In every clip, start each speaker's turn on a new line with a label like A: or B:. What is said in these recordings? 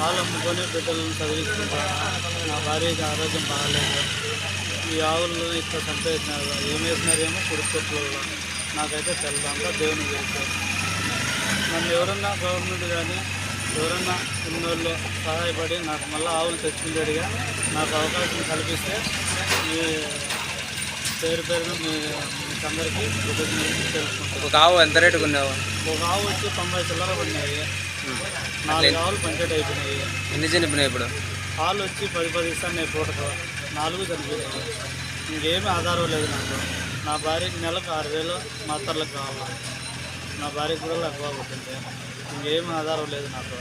A: పాలు అమ్ముకొని బిడ్డలను చదివించుకుంటాను నా భార్యకి ఆరోగ్యం బాగాలేదు. ఈ ఆవులను ఇక్కడ సంపాదించినారు ఏం వేసినారేమో కుడుకొట్లో నాకైతే తెల్లదంతా దేవుని తెలుసు నన్ను ఎవరన్నా గవర్నమెంట్ కానీ ఎవరన్నా ఉన్నోళ్ళు సహాయపడి నాకు మళ్ళీ ఆవులు తెచ్చుకునేట్టుగా నాకు అవకాశం కల్పిస్తే మీ పేరు పేరున మీ అందరికీ
B: ఒక ఆవు ఎంత రేటు కొన్నావు
A: ఒక ఆవు వచ్చి తొంభై చిల్లర పడినాయి. నాలుగు ఆవులు అయిపోయినాయి.
B: ఎన్ని చనిపోయినాయి ఇప్పుడు?
A: పాలు వచ్చి పది పది ఇస్తాను నేను పూటకు నాలుగు చనిపోయినాయి ఇంకేమీ ఆధారం లేదు నాకు. నా భార్యకి నెలకు ఆరు వేలు మాత్రలకు కావాలి. నా భార్యకి కూడా ఎక్కువ పుట్టింది ఇంకేమీ ఆధారం లేదు నాకు.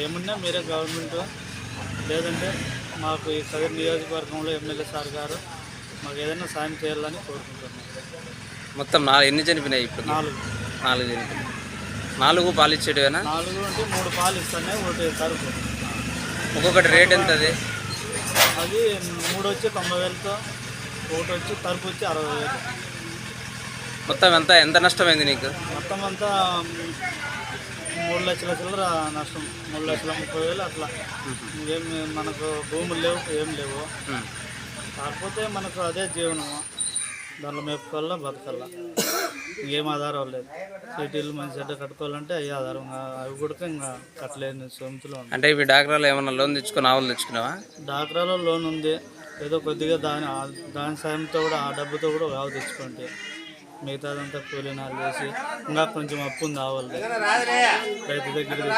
A: ఏమున్నా మీరే గవర్నమెంట్. లేదంటే మాకు ఈ కదిరి నియోజకవర్గంలో ఎమ్మెల్యే సార్ గారు మాకు ఏదైనా సాయం చేయాలని కోరుకుంటున్నాను
B: మొత్తం నాలుగు ఎన్ని చనిపోయినాయి ఇప్పుడు?
A: నాలుగు.
B: నాలుగు చనిపోయినాయి నాలుగు పాలు ఇచ్చేటివేనా?
A: నాలుగు అంటే మూడు పాలు ఇస్తానే ఒకటి తరుపు
B: ఒక్కొక్కటి రేట్ ఎంత అది
A: అది మూడు వచ్చి తొంభై వేలతో ఒకటి వచ్చి తరుపు వచ్చి అరవై వేలు.
B: మొత్తం ఎంత ఎంత నష్టమైంది నీకు?
A: మొత్తం అంతా మూడు లక్షల చిల్లర నష్టం. మూడు లక్షల ముప్పై వేలు అట్లా. ఇంకేం మనకు భూములు లేవు ఏం లేవు. కాకపోతే మనకు అదే జీవనము. దాంట్లో మేపుకోవాలా బతకాలా. ఇంకేం ఆధారం లేదు సిటీలు మంచి చెడ్డ కట్టుకోవాలంటే అయ్యే ఆధారం. అవి కూడా ఇంకా కట్టలేని సొంతులు
B: అంటే ఇవి డాక్రాలు ఏమన్నా లోన్ తెచ్చుకొని ఆవులు తెచ్చుకున్నావా?
A: డాక్రాలో లోన్ ఉంది. ఏదో కొద్దిగా దాని దాని సాయంతో కూడా ఆ డబ్బుతో కూడా ఆవు తెచ్చుకుంటే మిగతాదంతా కూలీనాలు చేసి ఇంకా కొంచెం అప్పు ఉంది ఆవులు రైతు దగ్గర